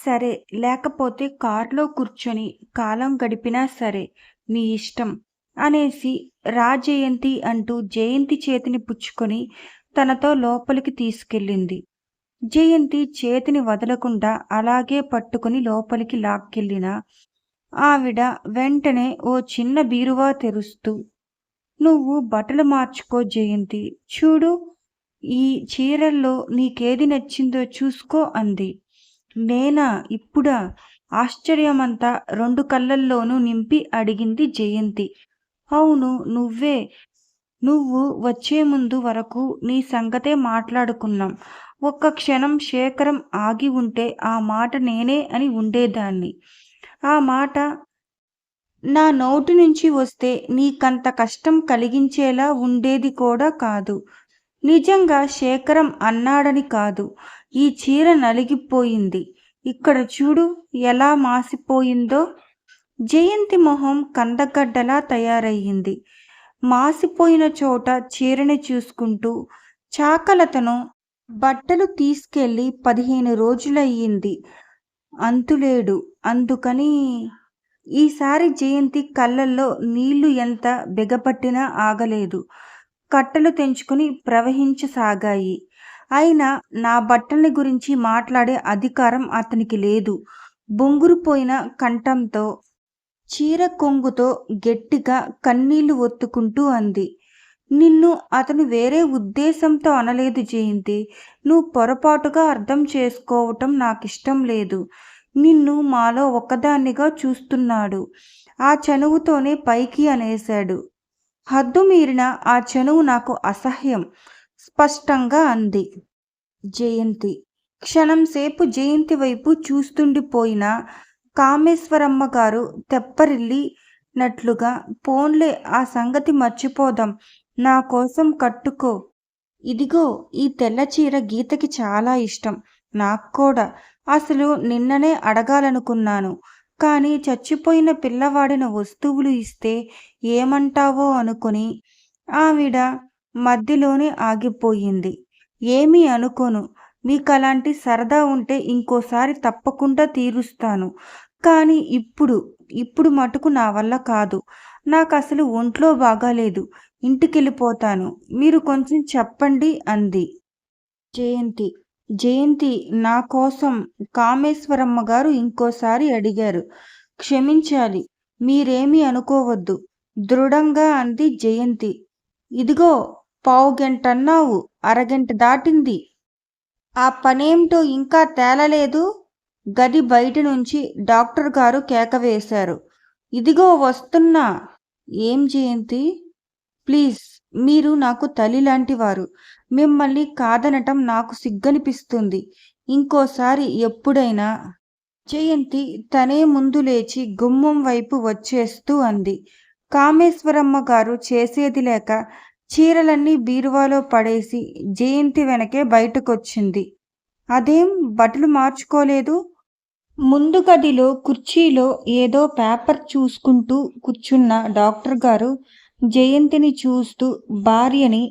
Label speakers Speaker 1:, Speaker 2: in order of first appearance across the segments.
Speaker 1: సరే లేకపోతే కారులో కూర్చొని కాలం గడిపినా సరే నీ ఇష్టం అనేసి రా జయంతి అంటూ జయంతి చేతిని పుచ్చుకొని తనతో లోపలికి తీసుకెళ్ళింది. జయంతి చేతిని వదలకుండా అలాగే పట్టుకుని లోపలికి లాక్కెళ్ళిన ఆవిడ వెంటనే ఓ చిన్న బీరువా తెరుస్తూ నువ్వు బట్టలు మార్చుకో జయంతి చూడు ఈ చీరల్లో నీకేది నచ్చిందో చూసుకో అంది. నేనా? ఇప్పుడా? ఆశ్చర్యమంతా రెండు కళ్ళల్లోనూ నింపి అడిగింది జయంతి. అవును నువ్వే. నువ్వు వచ్చే ముందు వరకు నీ సంగతే మాట్లాడుకున్నాం. ఒక్క క్షణం శేఖరం ఆగి ఉంటే ఆ మాట నేనే అని ఉండేదాన్ని. ఆ మాట నా నోటి నుంచి వస్తే నీకంత కష్టం కలిగించేలా ఉండేది కూడా కాదు. నిజంగా శేఖరం అన్నాడని కాదు. ఈ చీర నలిగిపోయింది. ఇక్కడ చూడు ఎలా మాసిపోయిందో. జయంతి మొహం కందగడ్డలా తయారయ్యింది. మాసిపోయిన చోట చీరని చూసుకుంటూ చాకలతను బట్టలు తీసుకెళ్ళి పదిహేను రోజులయ్యింది. అంతులేడు. అందుకని ఈసారి జయంతి కళ్ళల్లో నీళ్ళు ఎంత బిగపట్టినా ఆగలేదు. కట్టలు తెంచుకుని ప్రవహించసాగాయి. అయినా నా బట్టల్ని గురించి మాట్లాడే అధికారం అతనికి లేదు. బొంగురుపోయిన కంఠంతో చీర కొంగుతో గట్టిగా కన్నీళ్ళు ఒత్తుకుంటూ అంది. నిన్ను అతను వేరే ఉద్దేశంతో అనలేదు జయంతి. నువ్వు పొరపాటుగా అర్థం చేసుకోవటం నాకిష్టం లేదు. నిన్ను మాలో ఒక్కదాన్నిగా చూస్తున్నాడు. ఆ చనువుతోనే పైకి అనేశాడు. హద్దు మీరిన ఆ చనువు నాకు అసహ్యం. స్పష్టంగా అంది. జయంతి. క్షణంసేపు జయంతి వైపు చూస్తుండిపోయిన కామేశ్వరమ్మ గారు తెప్పరిల్లినట్లుగా పోన్లే ఆ సంగతి మర్చిపోదాం. నా కోసం కట్టుకో. ఇదిగో ఈ తెల్ల చీర గీతకి చాలా ఇష్టం. నాకు కూడా. అసలు నిన్ననే అడగాలనుకున్నాను. కానీ చచ్చిపోయిన పిల్లవాడిన వస్తువులు ఇస్తే ఏమంటావో అనుకుని ఆవిడ మధ్యలోనే ఆగిపోయింది. ఏమీ అనుకోను. మీకు అలాంటి సరదా ఉంటే ఇంకోసారి తప్పకుండా తీరుస్తాను. కానీ ఇప్పుడు ఇప్పుడు మటుకు నా వల్ల కాదు. నాకు అసలు ఒంట్లో బాగాలేదు. ఇంటికెళ్ళిపోతాను. మీరు కొంచెం చెప్పండి అంది. జయంతి. జయంతి నా కోసం కామేశ్వరమ్మ గారు ఇంకోసారి అడిగారు. క్షమించాలి. మీరేమీ అనుకోవద్దు. దృఢంగా అంది జయంతి. ఇదిగో పావు అరగంట దాటింది. ఆ పనేమిటో ఇంకా తేలలేదు. గది బయట నుంచి డాక్టర్ గారు కేక వేశారు. ఇదిగో వస్తున్నా. ఏం జయంతి? ప్లీజ్ మీరు నాకు తల్లి లాంటివారు. మిమ్మల్ని కాదనటం నాకు సిగ్గనిపిస్తుంది. ఇంకోసారి ఎప్పుడైనా. జయంతి తనే ముందు లేచి గుమ్మం వైపు వచ్చేస్తూ అంది. కామేశ్వరమ్మ గారు చేసేది లేక చీరలన్నీ బీరువాలో పడేసి జయంతి వెనకే బయటకొచ్చింది. అదేం బట్టలు మార్చుకోలేదు? ముందు గదిలో కుర్చీలో ఏదో పేపర్ చూసుకుంటూ కూర్చున్న డాక్టర్ గారు జయంతిని చూస్తూ భార్యని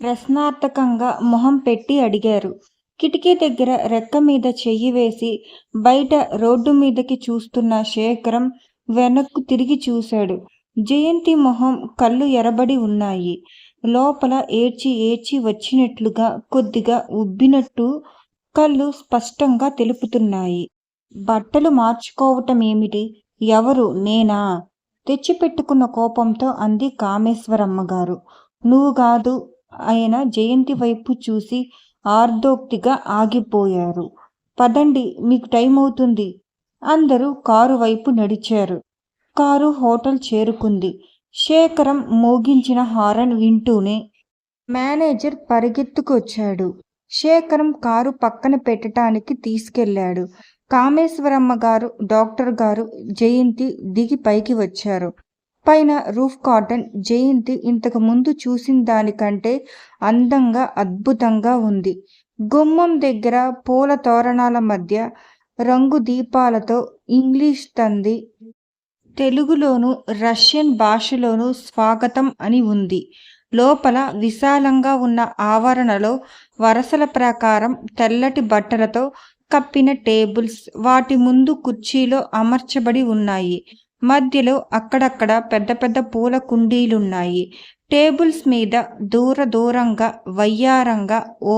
Speaker 1: ప్రశ్నార్థకంగా మొహం పెట్టి అడిగారు. కిటికీ దగ్గర రెక్క మీద చెయ్యి వేసి బయట రోడ్డు మీదకి చూస్తున్న శేఖరం వెనక్కు తిరిగి చూశాడు. జయంతి మొహం కళ్ళు ఎరబడి ఉన్నాయి. లోపల ఏడ్చి ఏడ్చి వచ్చినట్లుగా కొద్దిగా ఉబ్బినట్టు కళ్ళు స్పష్టంగా తెలుపుతున్నాయి. బట్టలు మార్చుకోవటం ఏమిటి ఎవరు? నేనా? తెచ్చిపెట్టుకున్న కోపంతో అంది కామేశ్వరమ్మ గారు నువ్వు కాదు ఆయన జయంతి వైపు చూసి ఆర్దోక్తిగా ఆగిపోయారు. పదండి మీకు టైం అవుతుంది. అందరూ కారు వైపు నడిచారు. కారు హోటల్ చేరుకుంది. శేఖరం మోగించిన హారన్ వింటూనే మేనేజర్ పరిగెత్తుకొచ్చాడు. శేఖరం కారు పక్కన పెట్టడానికి తీసుకెళ్ళాడు కామేశ్వరమ్మ గారు డాక్టర్ గారు జయంతి దిగి పైకి వచ్చారు. పైన రూఫ్ కార్టన్ జయంతి ఇంతకు ముందు చూసిన దానికంటే అందంగా అద్భుతంగా ఉంది. గుమ్మం దగ్గర పూల తోరణాల మధ్య రంగు దీపాలతో ఇంగ్లీష్ తంది తెలుగులోను రష్యన్ భాషలోను స్వాగతం అని ఉంది. లోపల విశాలంగా ఉన్న ఆవరణలో వరసల ప్రకారం తెల్లటి బట్టలతో కప్పిన టేబుల్స్ వాటి ముందు కుర్చీలో అమర్చబడి ఉన్నాయి. మధ్యలో అక్కడక్కడ పెద్ద పెద్ద పూల కుండీలున్నాయి. టేబుల్స్ మీద దూర దూరంగా వయ్యారంగా ఓ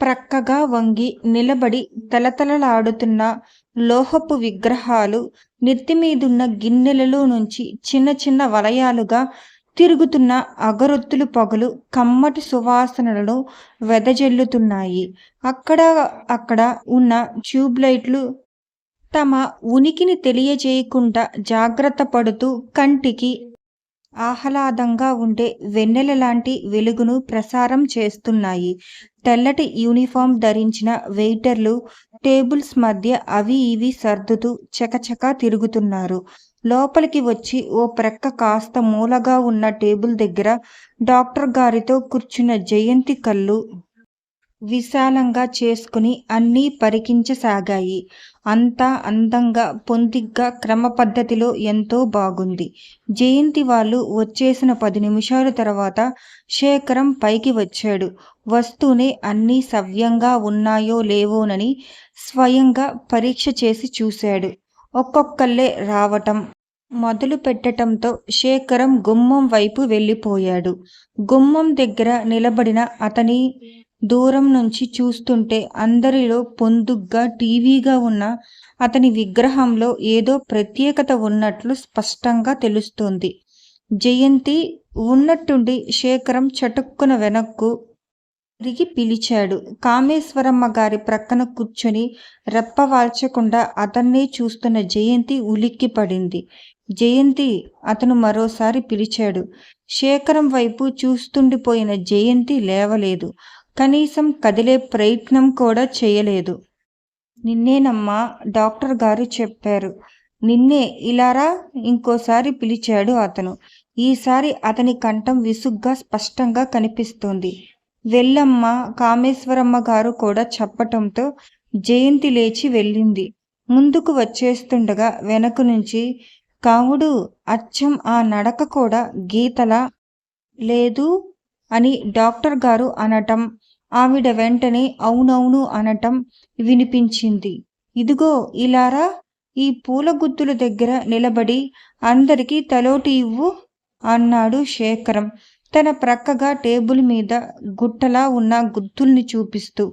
Speaker 1: ప్రక్కగా వంగి నిలబడి తలతలలాడుతున్న లోహపు విగ్రహాలు నెత్తిమీదున్న గిన్నెలలో నుంచి చిన్న చిన్న వలయాలుగా తిరుగుతున్న అగరొత్తులు పొగలు కమ్మటి సువాసనలను వెదజల్లుతున్నాయి. అక్కడ అక్కడ ఉన్న ట్యూబ్లైట్లు తమ ఉనికిని తెలియజేయకుండా జాగ్రత్త పడుతూ కంటికి ఆహ్లాదంగా ఉండే వెన్నెల లాంటి వెలుగును ప్రసారం చేస్తున్నాయి. తెల్లటి యూనిఫామ్ ధరించిన వెయిటర్లు టేబుల్స్ మధ్య అవి ఇవి సర్దుతూ చకచకా తిరుగుతున్నారు. లోపలికి వచ్చి ఓ ప్రక్క కాస్త మూలగా ఉన్న టేబుల్ దగ్గర డాక్టర్ గారితో కూర్చున్న జయంతి కళ్ళు విశాలంగా చేసుకుని అన్నీ పరికించసాగాయి. అంతా అందంగా పొందిగ్గా క్రమ పద్ధతిలో ఎంతో బాగుంది. జయంతి వాళ్ళు వచ్చేసిన పది నిమిషాల తర్వాత శేఖరం పైకి వచ్చాడు. వస్తూనే అన్నీ సవ్యంగా ఉన్నాయో లేవోనని స్వయంగా పరీక్ష చేసి చూశాడు. ఒక్కొక్కళ్ళే రావటం మొదలు పెట్టటంతో శేఖరం గుమ్మం వైపు వెళ్ళిపోయాడు. గుమ్మం దగ్గర నిలబడిన అతని దూరం నుంచి చూస్తుంటే అందరిలో పొందుగ్గా టీవీగా ఉన్న అతని విగ్రహంలో ఏదో ప్రత్యేకత ఉన్నట్లు స్పష్టంగా తెలుస్తోంది. జయంతి ఉన్నట్టుండి శేఖరం చటుక్కున వెనక్కు తిరిగి పిలిచాడు. కామేశ్వరమ్మ గారి ప్రక్కన కూర్చొని రెప్పవాల్చకుండా అతన్నే చూస్తున్న జయంతి ఉలిక్కి పడింది జయంతి అతను మరోసారి పిలిచాడు. శేఖరం వైపు చూస్తుండిపోయిన జయంతి లేవలేదు. కనీసం కదిలే ప్రయత్నం కూడా చేయలేదు. నిన్నేనమ్మా డాక్టర్ గారు చెప్పారు. నిన్నే ఇలారా? ఇంకోసారి పిలిచాడు అతను. ఈసారి అతని కంఠం విసుగ్గా స్పష్టంగా కనిపిస్తోంది. వెళ్ళమ్మ కామేశ్వరమ్మ గారు కూడా చెప్పటంతో జయంతి లేచి వెళ్ళింది. ముందుకు వచ్చేస్తుండగా వెనక నుంచి కావుడు అచ్చం ఆ నడక కూడా గీతలా? లేదు? అని డాక్టర్ గారు అనటం ఆవిడ వెంటనే అవునవును అనటం వినిపించింది. ఇదిగో ఇలారా ఈ పూల గుత్తుల దగ్గర నిలబడి అందరికీ తలోటి ఇవ్వు అన్నాడు శేఖరం. తన ప్రక్కగా టేబుల్ మీద గుట్టలా ఉన్న గుత్తుల్ని చూపిస్తూ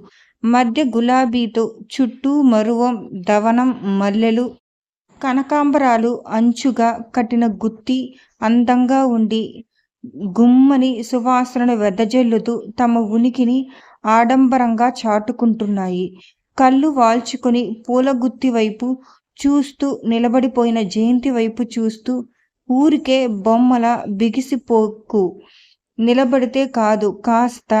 Speaker 1: మధ్య గులాబీతో చుట్టూ మరువం దవనం మల్లెలు కనకాంబరాలు అంచుగా కట్టిన గుత్తి అందంగా ఉండి గుమ్మని సువాసనను వెదజల్లుతూ తమ ఉనికిని ఆడంబరంగా చాటుకుంటున్నాయి. కళ్ళు వాల్చుకుని పూలగుత్తి వైపు చూస్తూ నిలబడిపోయిన జయంతి వైపు చూస్తూ ఊరికే బొమ్మల బిగిసిపోకు నిలబడితే కాదు కాస్త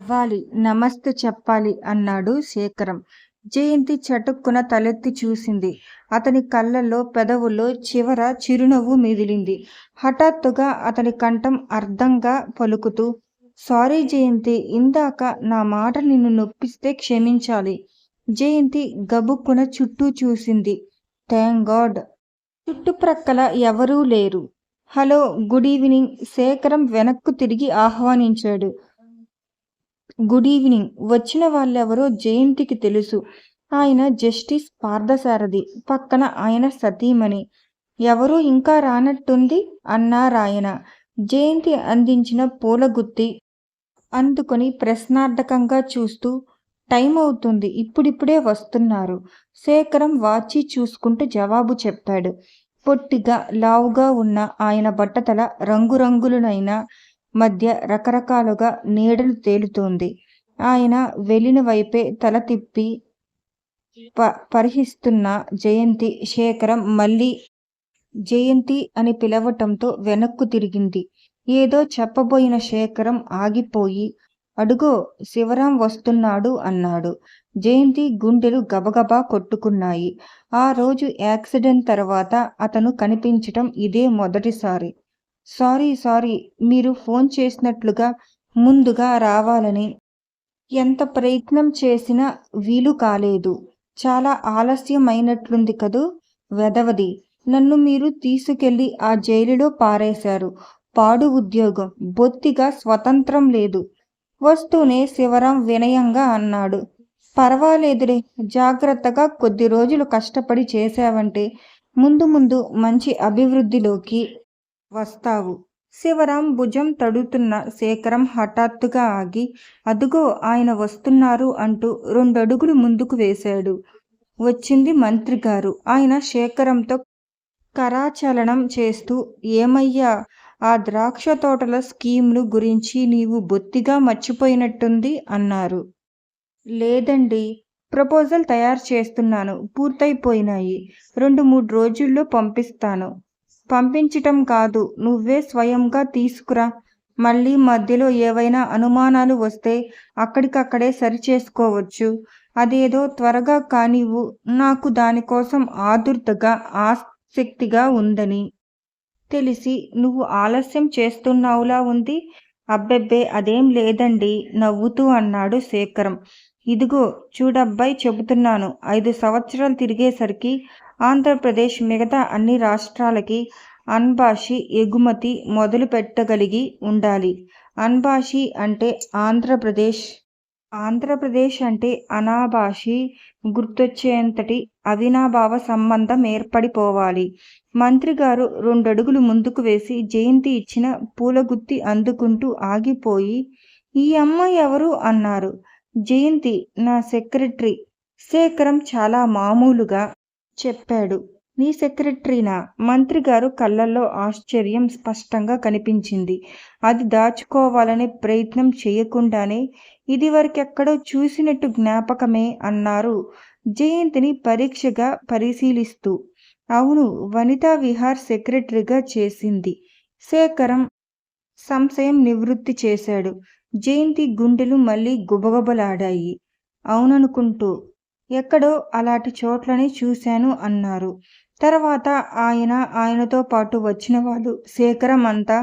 Speaker 1: ఇవ్వాలి నమస్తే చెప్పాలి అన్నాడు శేఖరం. జయంతి చటుక్కున తలెత్తి చూసింది. అతని కళ్ళల్లో పెదవుల్లో చివర చిరునవ్వు మిదిలింది హఠాత్తుగా అతని కంఠం అర్థంగా పలుకుతూ సారీ జయంతి ఇందాక నా మాట నిన్ను నొప్పిస్తే క్షమించాలి. జయంతి గబుక్కున చుట్టూ చూసింది. Thank God. చుట్టుప్రక్కల ఎవరూ లేరు. Hello good evening. శేఖరం వెనక్కు తిరిగి ఆహ్వానించాడు. Good evening. వచ్చిన వాళ్ళెవరో జయంతికి తెలుసు. ఆయన జస్టిస్ పార్థసారథి. పక్కన ఆయన సతీమణి. ఎవరూ ఇంకా రానట్టుంది అన్నారాయన జయంతి అందించిన పూలగుత్తి అందుకొని ప్రశ్నార్థకంగా చూస్తూ టైం అవుతుంది. ఇప్పుడిప్పుడే వస్తున్నారు. శేఖరం వాచి చూసుకుంటూ జవాబు చెప్పాడు పొట్టిగా లావుగా ఉన్న ఆయన బట్టతల రంగురంగులనైన మధ్య రకరకాలుగా నీడలు తేలుతోంది. ఆయన వెళ్ళిన వైపే తల తిప్పి ప పరిహిస్తున్న జయంతి శేఖరం మళ్ళీ జయంతి అని పిలవటంతో వెనక్కు తిరిగింది. ఏదో చెప్పబోయిన శేఖరం ఆగిపోయి అడుగో శివరాం వస్తున్నాడు అన్నాడు. జయంతి గుండెలు గబగబా కొట్టుకున్నాయి. ఆ రోజు యాక్సిడెంట్ తర్వాత అతను కనిపించటం ఇదే మొదటిసారి. సారీ సారీ మీరు ఫోన్ చేసినట్లుగా ముందుగా రావాలని. ఎంత ప్రయత్నం చేసినా వీలు కాలేదు. చాలా ఆలస్యమైనట్లుంది కదూ వెదవది నన్ను మీరు తీసుకెళ్ళి ఆ జైలులో పారేశారు. పాడు ఉద్యోగం. బొత్తిగా స్వతంత్రం లేదు. వస్తూనే శివరాం వినయంగా అన్నాడు. పర్వాలేదులే జాగ్రత్తగా కొద్ది రోజులు కష్టపడి చేశావంటే ముందు ముందు మంచి అభివృద్ధిలోకి వస్తావు. శివరాం భుజం తడుతున్న శేఖరం హఠాత్తుగా ఆగి అదుగో ఆయన వస్తున్నారు అంటూ రెండడుగులు ముందుకు వేశాడు. వచ్చింది మంత్రి గారు ఆయన శేఖరంతో కరాచలనం చేస్తూ ఏమయ్యా ఆ ద్రాక్ష తోటల స్కీములు గురించి నీవు బొత్తిగా మర్చిపోయినట్టుంది అన్నారు. లేదండి ప్రపోజల్ తయారు చేస్తున్నాను పూర్తయిపోయినాయి రెండు మూడు రోజుల్లో పంపిస్తాను. పంపించటం కాదు నువ్వే స్వయంగా తీసుకురా. మళ్ళీ మధ్యలో ఏవైనా అనుమానాలు వస్తే అక్కడికక్కడే సరిచేసుకోవచ్చు. అదేదో త్వరగా కానివ్వు నాకు దానికోసం ఆదుర్తగా ఆసక్తిగా ఉందని. తెలిసి నువ్వు ఆలస్యం చేస్తున్నావులా ఉంది? అబ్బెబ్బే అదేం లేదండి నవ్వుతూ అన్నాడు శేఖరం. ఇదిగో చూడబ్బాయి చెబుతున్నాను. ఐదు సంవత్సరాలు తిరిగేసరికి ఆంధ్రప్రదేశ్ మిగతా అన్ని రాష్ట్రాలకి అన్భాషి ఎగుమతి మొదలు పెట్టగలిగి ఉండాలి. అన్భాషి అంటే ఆంధ్రప్రదేశ్ ఆంధ్రప్రదేశ్ అంటే అనాభాషి గుర్తొచ్చేంతటి అవినాభావ సంబంధం ఏర్పడిపోవాలి. మంత్రి గారు రెండడుగులు ముందుకు వేసి జయంతి ఇచ్చిన పూలగుత్తి అందుకుంటూ ఆగిపోయి ఈ అమ్మాయి ఎవరు అన్నారు. జయంతి నా సెక్రటరీ. శేఖరం చాలా మామూలుగా చెప్పాడు. నీ సెక్రటరీనా? మంత్రి గారు కళ్ళల్లో ఆశ్చర్యం స్పష్టంగా కనిపించింది. అది దాచుకోవాలనే ప్రయత్నం చేయకుండానే ఇదివరకెక్కడో చూసినట్టు జ్ఞాపకమే అన్నారు జయంతిని పరీక్షగా పరిశీలిస్తూ. అవును వనితా విహార్ సెక్రటరీగా చేసింది. శేఖరం సంశయం నివృత్తి చేశాడు. జయంతి గుండెలు మళ్ళీ గుబగుబలాడాయి. అవుననుకుంటూ ఎక్కడో అలాంటి చోట్లని చూశాను అన్నారు. తర్వాత ఆయన ఆయనతో పాటు వచ్చిన వాళ్ళు శేఖరం అంతా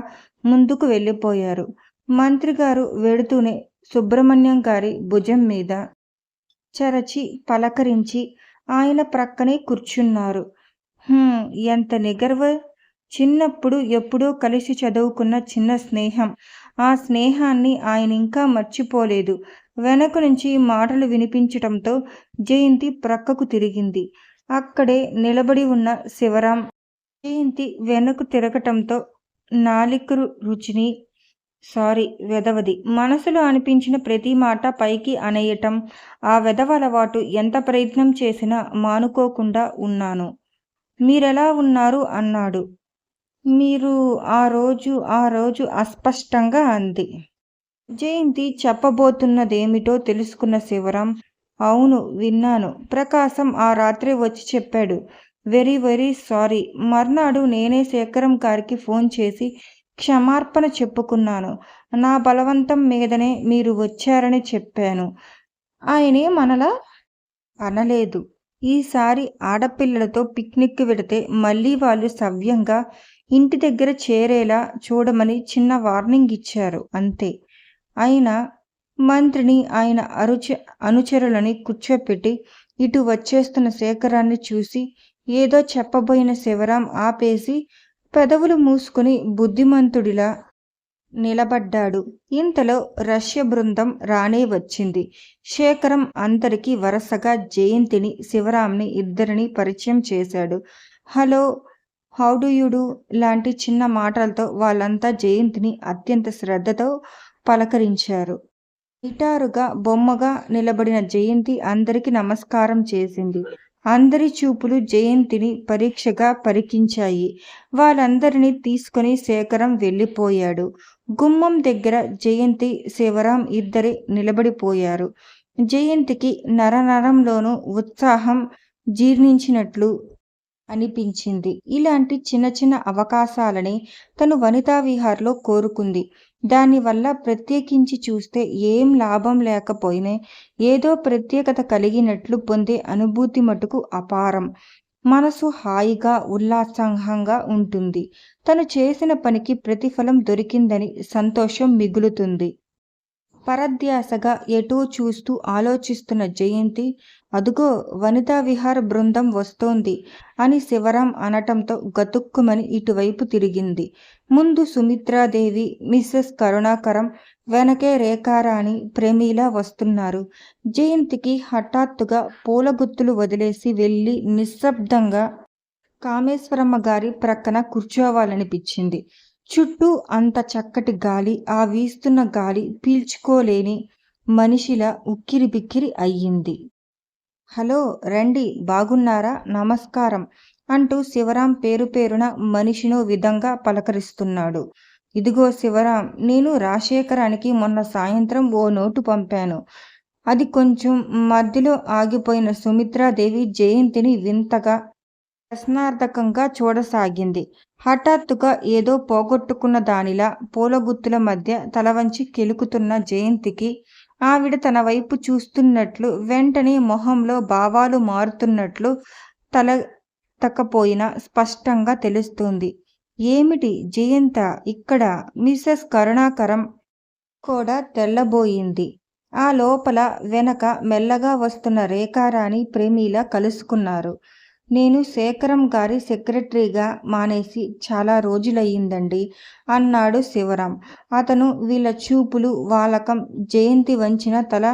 Speaker 1: ముందుకు వెళ్ళిపోయారు. మంత్రి గారు వెడుతూనే సుబ్రహ్మణ్యం గారి భుజం మీద చరచి పలకరించి ఆయన ప్రక్కనే కూర్చున్నారు. ఎంత నిగర్వ? చిన్నప్పుడు ఎప్పుడో కలిసి చదువుకున్న చిన్న స్నేహం. ఆ స్నేహాన్ని ఆయన ఇంకా మర్చిపోలేదు. వెనక నుంచి మాటలు వినిపించటంతో జయంతి ప్రక్కకు తిరిగింది. అక్కడే నిలబడి ఉన్న శివరాం జయంతి వెనక్కు తిరగటంతో నాలికరు రుచిని సారీ వెదవది. మనసులో అనిపించిన ప్రతి మాట పైకి అనేయటం ఆ వెదవలవాటు ఎంత ప్రయత్నం చేసినా మానుకోకుండా ఉన్నాను. మీరెలా ఉన్నారు? అన్నాడు. మీరు ఆ రోజు ఆ రోజు అస్పష్టంగా అంది. జయంతి చెప్పబోతున్నదేమిటో తెలుసుకున్న శివరాం అవును విన్నాను. ప్రకాశం ఆ రాత్రి వచ్చి చెప్పాడు. Very very sorry. మర్నాడు నేనే శేఖరం గారికి ఫోన్ చేసి క్షమార్పణ చెప్పుకున్నాను. నా బలవంతం మీదనే మీరు వచ్చారని చెప్పాను. ఆయనే మనలా అనలేదు. ఈసారి ఆడపిల్లలతో పిక్నిక్ వెడితే మళ్ళీ వాళ్ళు సవ్యంగా ఇంటి దగ్గర చేరేలా చూడమని చిన్న వార్నింగ్ ఇచ్చారు. అంతే. అయినా మంత్రిని ఆయన అరుచ అనుచరులని కూర్చోపెట్టి ఇటు వచ్చేస్తున్న శేఖరాన్ని చూసి ఏదో చెప్పబోయిన శివరాం ఆపేసి పెదవులు మూసుకుని బుద్ధిమంతుడిలా నిలబడ్డాడు. ఇంతలో రష్య బృందం రానే వచ్చింది. శేఖరం అందరికీ వరుసగా జయంతిని శివరాంని ఇద్దరిని పరిచయం చేశాడు. Hello how do you do లాంటి చిన్న మాటలతో వాళ్ళంతా జయంతిని అత్యంత శ్రద్ధతో పలకరించారు. నిటారుగా బొమ్మగా నిలబడిన జయంతి అందరికి నమస్కారం చేసింది. అందరి చూపులు జయంతిని పరీక్షగా పరికించాయి. వాళ్ళందరినీ తీసుకుని శేఖరం వెళ్ళిపోయాడు. గుమ్మం దగ్గర జయంతి శివరాం ఇద్దరి నిలబడిపోయారు. జయంతికి నరనరంలోనూ ఉత్సాహం జీర్ణించినట్లు అనిపించింది. ఇలాంటి చిన్న చిన్న అవకాశాలని తను వనితా విహార్లో కోరుకుంది. దానివల్ల ప్రత్యేకించి చూస్తే ఏం లాభం లేకపోయినా ఏదో ప్రత్యేకత కలిగినట్లు పొందే అనుభూతి మటుకు అపారం. మనసు హాయిగా ఉల్లాసంగా ఉంటుంది. తను చేసిన పనికి ప్రతిఫలం దొరికిందని సంతోషం మిగులుతుంది. పరధ్యాసగా ఎటూ చూస్తూ ఆలోచిస్తున్న జయంతి అదుగో వనితా విహార బృందం వస్తోంది అని శివరాం అనటంతో గతుక్కుమని ఇటువైపు తిరిగింది. ముందు సుమిత్రాదేవి మిస్సెస్ కరుణాకరం వెనకే రేఖారాణి ప్రమీల వస్తున్నారు. జయంతికి హఠాత్తుగా పూల గుత్తులు వదిలేసి వెళ్ళి నిశ్శబ్దంగా కామేశ్వరమ్మ గారి ప్రక్కన కూర్చోవాలనిపించింది. చుట్టూ అంత చక్కటి గాలి ఆ వీస్తున్న గాలి పీల్చుకోలేని మనిషిలా ఉక్కిరి బిక్కిరి అయ్యింది. హలో రండి బాగున్నారా? నమస్కారం అంటూ శివరాం పేరు పేరున మనిషినో విధంగా పలకరిస్తున్నాడు. ఇదిగో శివరాం నేను రాజశేఖరానికి మొన్న సాయంత్రం ఓ నోటు పంపాను. అది కొంచెం మధ్యలో ఆగిపోయిన సుమిత్రాదేవి జయంతిని వింతగా ప్రశ్నార్థకంగా చూడసాగింది. హఠాత్తుగా ఏదో పోగొట్టుకున్న దానిలా పూలగుత్తుల మధ్య తలవంచి కెలుకుతున్న జయంతికి ఆవిడ తన వైపు చూస్తున్నట్లు వెంటనే మొహంలో భావాలు మారుతున్నట్లు తల తక్కపోయినా స్పష్టంగా తెలుస్తుంది. ఏమిటి జయంత? ఇక్కడ మిస్సెస్ కరుణాకరం కూడా తెల్లబోయింది. ఆ లోపల వెనక మెల్లగా వస్తున్న రేఖారాణి ప్రేమిలా కలుసుకున్నారు. నేను శేఖరం గారి సెక్రటరీగా మానేసి చాలా రోజులయ్యిందండి. అన్నాడు శివరాం. అతను వీళ్ళ చూపులు వాలకం జయంతి వంచిన తల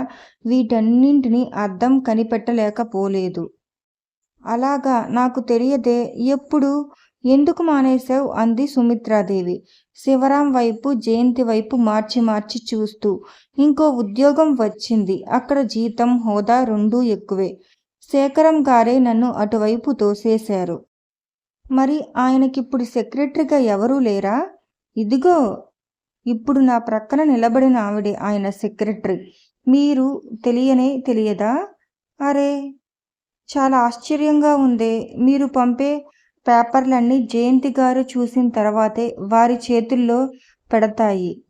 Speaker 1: వీటన్నింటినీ అర్థం కనిపెట్టలేకపోలేదు. అలాగా నాకు తెలియదే ఎప్పుడు? ఎందుకు మానేశావు? అంది సుమిత్రాదేవి. శివరాం వైపు జయంతి వైపు మార్చి మార్చి చూస్తూ ఇంకో ఉద్యోగం వచ్చింది. అక్కడ జీతం హోదా రెండూ ఎక్కువే. శేఖరం గారే నన్ను అటువైపు తోసేశారు. మరి ఆయనకిప్పుడు సెక్రటరీగా ఎవరూ లేరా? ఇదిగో ఇప్పుడు నా ప్రక్కన నిలబడిన ఆవిడే ఆయన సెక్రటరీ. మీరు తెలియనే తెలియదా? అరే చాలా ఆశ్చర్యంగా ఉందే. మీరు పంపే పేపర్లన్నీ జయంతి గారు చూసిన తర్వాతే వారి చేతుల్లో పెడతాయి.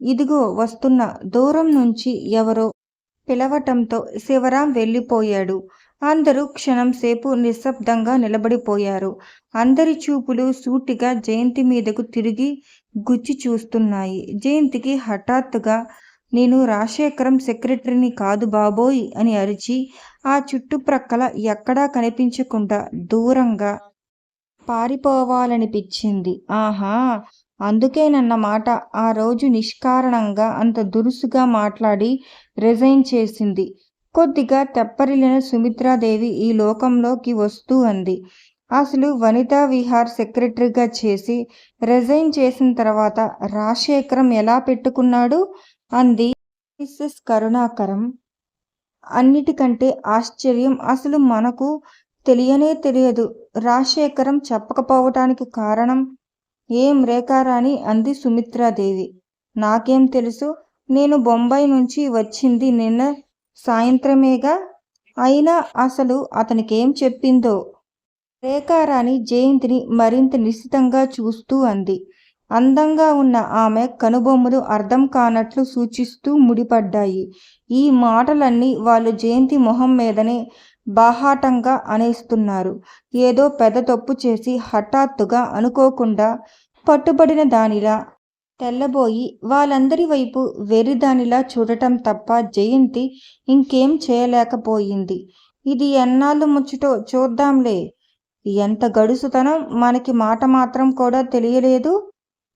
Speaker 1: ఇదిగో వస్తున్న దూరం నుంచి ఎవరో పిలవటంతో శివరాం వెళ్ళిపోయాడు. అందరూ క్షణం సేపు నిశ్శబ్దంగా నిలబడిపోయారు. అందరి చూపులు సూటిగా జయంతి మీదకు తిరిగి గుచ్చి చూస్తున్నాయి. జయంతికి హఠాత్తుగా నేను రాజశేఖరం సెక్రటరీని కాదు బాబోయ్ అని అరిచి ఆ చుట్టుప్రక్కల ఎక్కడా కనిపించకుండా దూరంగా పారిపోవాలనిపించింది. ఆహా! అందుకేనన్నమాట ఆ రోజు నిష్కారణంగా అంత దురుసుగా మాట్లాడి రిజైన్ చేసింది. కొద్దిగా తెప్పరిల్లిన సుమిత్రాదేవి ఈ లోకంలోకి వస్తూ అంది. అసలు వనితా విహార్ సెక్రటరీగా చేసి రిజైన్ చేసిన తర్వాత రాజశేఖరం ఎలా పెట్టుకున్నాడు? అంది మిస్సెస్ కరుణాకరం. అన్నిటికంటే ఆశ్చర్యం అసలు మనకు తెలియనే తెలియదు. రాజశేఖరం చెప్పకపోవటానికి కారణం? ఏం రేఖారాణి? అంది సుమిత్రాదేవి. నాకేం తెలుసు? నేను బొంబాయి నుంచి వచ్చింది నిన్న సాయంత్రమేగా? అయినా అసలు అతనికేం చెప్పిందో? రేఖారాణి జయంతిని మరింత నిశ్చితంగా చూస్తూ అంది. అందంగా ఉన్న ఆమె కనుబొమ్మలు అర్థం కానట్లు సూచిస్తూ ముడిపడ్డాయి. ఈ మాటలన్నీ వాళ్ళు జయంతి మొహం మీదనే బాహాటంగా అనేస్తున్నారు. ఏదో పెద్ద తప్పు చేసి హఠాత్తుగా అనుకోకుండా పట్టుబడిన దానిలా తెల్లబోయి వాళ్ళందరి వైపు వెర్రిదానిలా చూడటం తప్ప జయంతి ఇంకేం చేయలేకపోయింది. ఇది ఎన్నాళ్ళు ముచ్చటో చూద్దాంలే. ఎంత గడుసుతనం మనకి మాట మాత్రం కూడా తెలియలేదు.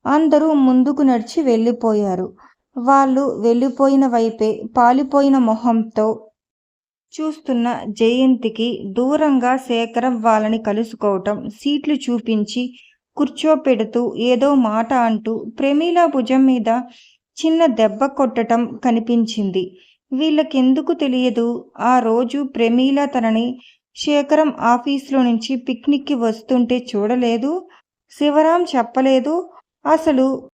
Speaker 1: అందరూ ముందుకు నడిచి వెళ్ళిపోయారు. వాళ్ళు వెళ్ళిపోయిన వైపే పాలిపోయిన మొహంతో చూస్తున్న జయంతికి దూరంగా శేఖరం వాళ్ళని కలుసుకోవటం సీట్లు చూపించి కూర్చోపెడుతూ ఏదో మాట అంటూ ప్రమీల భుజం మీద చిన్న దెబ్బ కొట్టటం కనిపించింది. వీళ్ళకెందుకు తెలియదు? ఆ రోజు ప్రమీల తనని శేఖరం ఆఫీసులో నుంచి పిక్నిక్కి వస్తుంటే చూడలేదు? శివరాం చెప్పలేదు? అసలు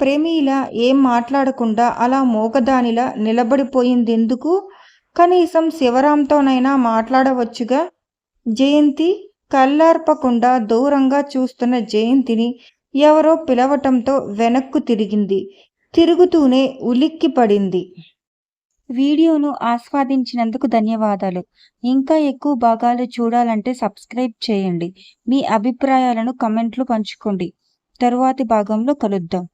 Speaker 1: ప్రమీల ఏం మాట్లాడకుండా అలా మూగదానిలా నిలబడిపోయిందెందుకు? కనీసం శివరాంతోనైనా మాట్లాడవచ్చుగా? జయంతి కళ్ళార్పకుండా దూరంగా చూస్తున్న జయంతిని ఎవరో పిలవటంతో వెనక్కు తిరిగింది. తిరుగుతూనే ఉలిక్కి పడింది. వీడియోను ఆస్వాదించినందుకు ధన్యవాదాలు. ఇంకా ఎక్కువ భాగాలు చూడాలంటే సబ్స్క్రైబ్ చేయండి. మీ అభిప్రాయాలను కమెంట్లు పంచుకోండి. తరువాతి భాగంలో కలుద్దాం.